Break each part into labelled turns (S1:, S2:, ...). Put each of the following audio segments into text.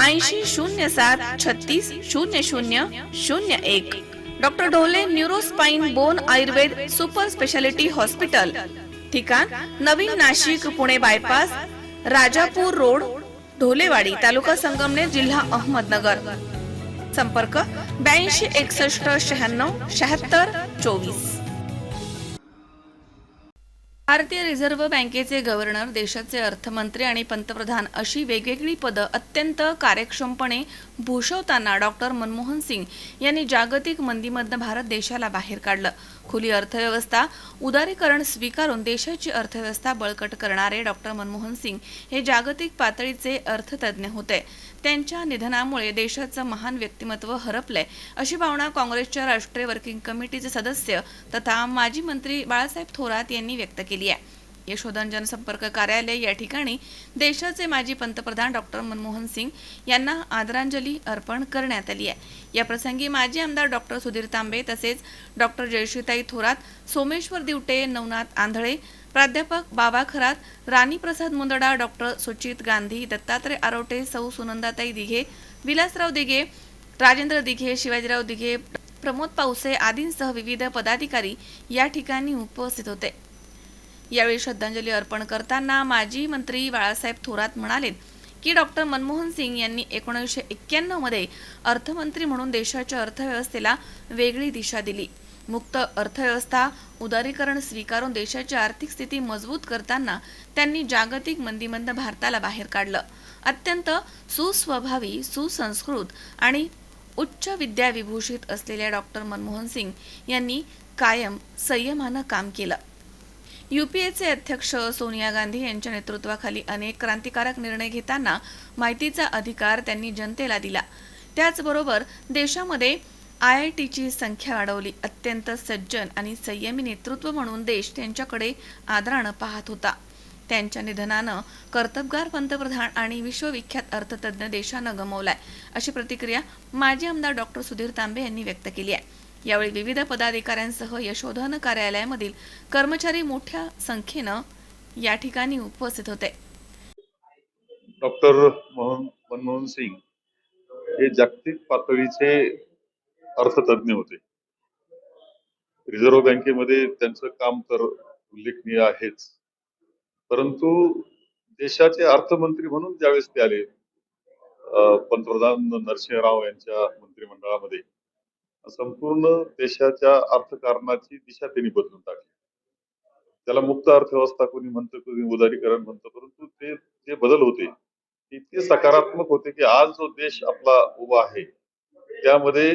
S1: ऐंशी शून्य सात छत्तीस शून्य शून्य शून्य एक. Doctor Dhole neurospine bone Ayurveda super speciality hospital. ठिकाण नवीन नाशिक पुणे बायपास राजापूर रोड ढोलेवाडी तालुका संगमनेर जिल्हा अहमदनगर. संपर्क ब्याऐंशी एकसष्ट शहाण्णव शहात्तर चोवीस. भारतीय रिझर्व्ह बँकेचे गव्हर्नर देशाचे अर्थमंत्री आणि पंतप्रधान अशी वेगवेगळी पदं अत्यंत कार्यक्षमपणे भूषवताना डॉक्टर मनमोहन सिंग यांनी जागतिक मंदीमधनं भारत देशाला बाहेर काढलं. खुली अर्थव्यवस्था उदारीकरण स्वीकारून देशाची अर्थव्यवस्था बळकट करणारे डॉक्टर मनमोहन सिंग हे जागतिक पातळीचे अर्थतज्ज्ञ होते. त्यांच्या निधनामुळे देशाचं महान व्यक्तिमत्व हरपलंय अशी भावना काँग्रेसच्या राष्ट्रीय वर्किंग कमिटीचे सदस्य तथा माजी मंत्री बाळासाहेब थोरात यांनी व्यक्त केली आहे. यशोधन जनसंपर्क कार्यालय या ठिकाणी देशाचे माजी पंतप्रधान डॉक्टर मनमोहन सिंग यांना आदरांजली अर्पण करण्यात आली आहे. या प्रसंगी माजी आमदार डॉक्टर सुधीर तांबे तसेच डॉक्टर जयश्रीताई थोरात सोमेश्वर दिवटे नवनाथ आंधळे प्राध्यापक बाबा खरात राणी प्रसाद मुंदडा डॉक्टर सुचित गांधी दत्तात्रय आरोटे सौ सुनंदाताई दिघे विलासराव दिघे राजेंद्र दिघे शिवाजीराव दिघे प्रमोद पावसे आदींसह विविध पदाधिकारी या ठिकाणी उपस्थित होते. यावेळी श्रद्धांजली अर्पण करताना माजी मंत्री बाळासाहेब थोरात म्हणाले की डॉक्टर मनमोहन सिंग यांनी एकोणीसशे एक्क्याण्णवमध्ये अर्थमंत्री म्हणून देशाच्या अर्थव्यवस्थेला वेगळी दिशा दिली. मुक्त अर्थव्यवस्था उदारीकरण स्वीकारून देशाची आर्थिक स्थिती मजबूत करताना त्यांनी जागतिक मंदीमंद भारताला बाहेर काढलं. अत्यंत सुस्वभावी सुसंस्कृत आणि उच्च विद्याविभूषित असलेल्या डॉक्टर मनमोहन सिंग यांनी कायम संयमानं काम केलं. युपीएचे अध्यक्ष सोनिया गांधी यांच्या नेतृत्वाखाली अनेक क्रांतिकारक निर्णय घेताना माहितीचा अधिकार त्यांनी जनतेला दिला. त्याचबरोबर देशामध्ये आय आय टीची संख्या वाढवली. अत्यंत सज्जन आणि संयमी नेतृत्व म्हणून देश त्यांच्याकडे आदरानं पाहत होता. त्यांच्या निधनानं कर्तबगार पंतप्रधान आणि विश्वविख्यात अर्थतज्ज्ञ देशानं गमवलाय अशी प्रतिक्रिया माजी आमदार डॉक्टर सुधीर तांबे यांनी व्यक्त केली आहे. यावेळी विविध पदाधिकाऱ्यांसह यशोधन कार्यालयामधील कर्मचारी मोठ्या संख्येनं या ठिकाणी उपस्थित होते.
S2: डॉक्टर मोहन मनमोहन सिंग हे जागतिक पातळीचे अर्थतज्ञ होते. रिझर्व्ह बँकेमध्ये त्यांचं काम तर उल्लेखनीय आहेच. परंतु देशाचे अर्थमंत्री म्हणून ज्यावेळेस ते आले पंतप्रधान नरसिंह राव यांच्या मंत्रिमंडळामध्ये संपूर्ण देशाच्या अर्थकारणाची दिशा त्यांनी बदलून टाकली. त्याला मुक्त अर्थव्यवस्था कोणी म्हणतं कोणी उदारीकरण म्हणतं परंतु ते जे बदल होते इतके सकारात्मक होते की आज जो देश आपला उभा आहे त्यामध्ये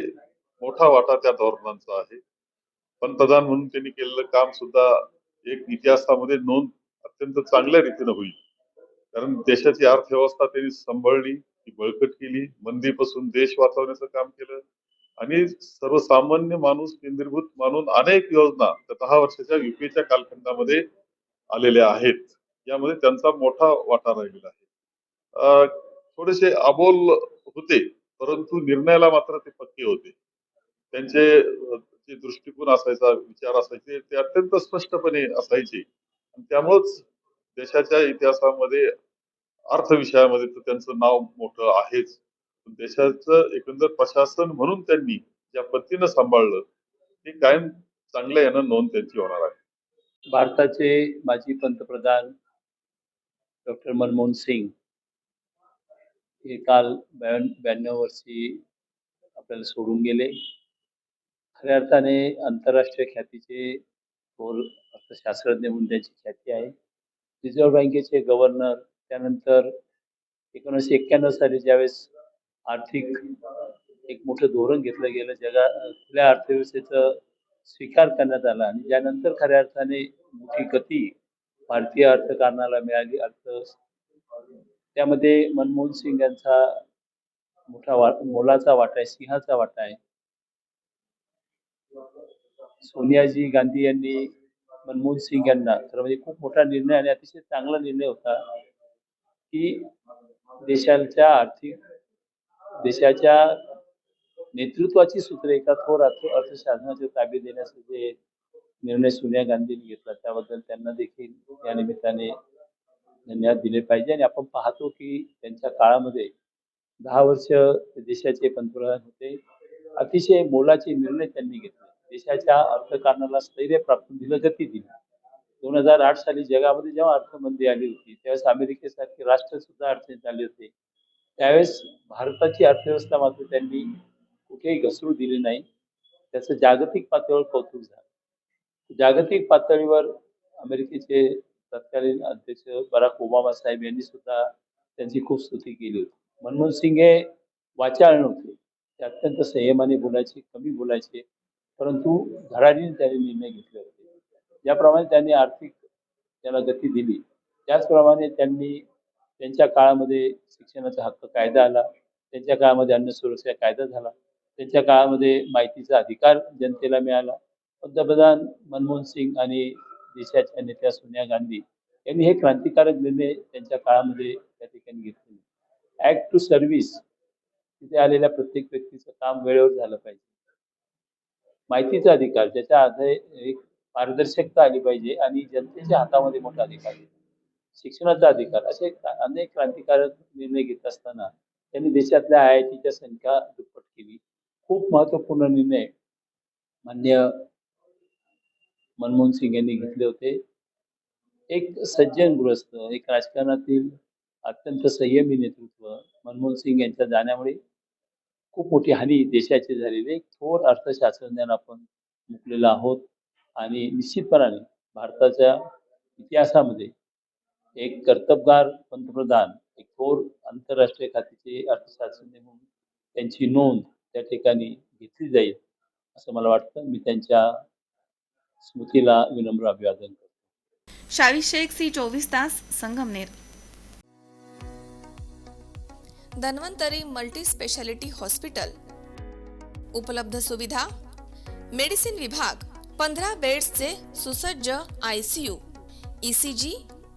S2: मोठा वाटा त्या धोरणांचा आहे. पंतप्रधान म्हणून त्यांनी केलेलं काम सुद्धा एक इतिहासामध्ये नोंद अत्यंत चांगल्या रीतीनं होईल. कारण देशाची अर्थव्यवस्था त्यांनी सांभाळली ती बळकट केली मंदीपासून देश वाचवण्याचं काम केलं आणि सर्वसामान्य माणूस केंद्रीभूत मानून अनेक योजना त्या दहा वर्षाच्या युपीच्या कालखंडामध्ये आलेल्या आहेत. यामध्ये त्यांचा मोठा वाटा राहिलेला आहे. थोडेसे अबोल होते परंतु निर्णयाला मात्र ते पक्के होते. त्यांचे जे दृष्टिकोन असायचा विचार असायचे ते अत्यंत स्पष्टपणे असायचे. आणि त्यामुळेच देशाच्या इतिहासामध्ये अर्थ विषयामध्ये तर त्यांचं नाव मोठं आहेच. देशाचं एकंदर प्रशासन म्हणून त्यांनी ज्या पद्धतीनं सांभाळलं ते कायम चांगल्या यानं नोंद त्यांची होणार आहे.
S3: भारताचे माजी पंतप्रधान डॉक्टर मनमोहन सिंग हे काल ब्याण्णव वर्षी आपल्याला सोडून गेले. खऱ्या अर्थाने आंतरराष्ट्रीय ख्यातीचे थोर अर्थशास्त्रज्ञ म्हणून त्यांची ख्याती आहे. रिझर्व्ह बँकेचे गव्हर्नर त्यानंतर एकोणीसशे एक्क्याण्णव साली ज्यावेळेस आर्थिक एक मोठं धोरण घेतलं गेलं. जगा खुल्या अर्थव्यवस्थेचं स्वीकार करण्यात आला आणि ज्यानंतर खऱ्या अर्थाने मोठी गती भारतीय अर्थकारणाला मिळाली. अर्थ त्यामध्ये मनमोहन सिंग यांचा मोठा वा मोलाचा वाटा आहे सिंहाचा वाटा आहे. सोनियाजी गांधी यांनी मनमोहन सिंग यांना खरं म्हणजे खूप मोठा निर्णय आणि अतिशय चांगला निर्णय होता की देशाच्या आर्थिक देशाच्या नेतृत्वाची सूत्रे एका थोर अर्थ अर्थशास्त्राचे ताबे देण्याचे जे निर्णय सोनिया गांधींनी घेतला त्याबद्दल त्यांना देखील या निमित्ताने धन्यवाद दिले पाहिजे. आणि आपण पाहतो की त्यांच्या काळामध्ये दहा वर्ष देशाचे पंतप्रधान होते. अतिशय मोलाचे निर्णय त्यांनी घेतले. देशाच्या अर्थकारणाला स्थैर्य प्राप्त दिलं गती दिली. दोन हजार आठ साली जगामध्ये जेव्हा अर्थमंदी आली होती त्यावेळेस अमेरिकेसारखे राष्ट्र सुद्धा अडचणीत आले होते. त्यावेळेस भारताची अर्थव्यवस्था मात्र त्यांनी कुठेही घसरू दिली नाही. त्याचं जागतिक पातळीवर कौतुक झालं. जागतिक पातळीवर अमेरिकेचे तत्कालीन अध्यक्ष बराक ओबामा साहेब यांनी सुद्धा त्यांची खूप स्तुती केली होती. मनमोहन सिंग हे वाचाळ नव्हते ते अत्यंत संयमाने बोलायचे कमी बोलायचे परंतु धडाडीने त्यांनी निर्णय घेतले होते. ज्याप्रमाणे त्यांनी आर्थिक त्याला गती दिली त्याचप्रमाणे त्यांनी त्यांच्या काळामध्ये शिक्षणाचा हक्क कायदा आला. त्यांच्या काळामध्ये अन्न सुरक्षा कायदा झाला. त्यांच्या काळामध्ये माहितीचा अधिकार जनतेला मिळाला. पंतप्रधान मनमोहन सिंग आणि देशाच्या नेत्या सोनिया गांधी यांनी हे क्रांतिकारक निर्णय त्यांच्या काळामध्ये त्या ठिकाणी घेतले. ऍक्ट टू सर्व्हिस तिथे आलेल्या प्रत्येक व्यक्तीचं काम वेळेवर झालं पाहिजे. माहितीचा अधिकार ज्याच्या आधारे एक पारदर्शकता आली पाहिजे आणि जनतेच्या हातामध्ये मोठा अधिकार आहे. शिक्षणाचा अधिकार असे अनेक क्रांतिकारक निर्णय घेत असताना त्यांनी देशातल्या आय आय टीच्या संख्या दुप्पट केली. खूप महत्त्वपूर्ण निर्णय मान्य मनमोहन सिंग यांनी घेतले होते. एक सज्जन गृहस्थ एक राजकारणातील अत्यंत संयमी नेतृत्व मनमोहन सिंग यांच्या जाण्यामुळे खूप मोठी हानी देशाची झालेली एक थोर अर्थशास्त्रज्ञान आपण मुकलेलो आहोत. आणि निश्चितपणाने भारताच्या इतिहासामध्ये एक कर्तबगार पंतप्रधान एक थोर आंतरराष्ट्रीय खात्याचे अर्थशास्त्रज्ञ म्हणून त्यांची नोंद त्या ठिकाणी घेतली जाईल असं मला वाटतं. मी त्यांच्या स्मृतीला विनम्र अभिवादन करतो.
S1: शावी शेख सी चोवीस तास Sangamner. Dhanvantari multi speciality hospital. उपलब्ध सुविधा. मेडिसिन विभाग पंधरा बेड्सचे सुसज्ज I C U E C G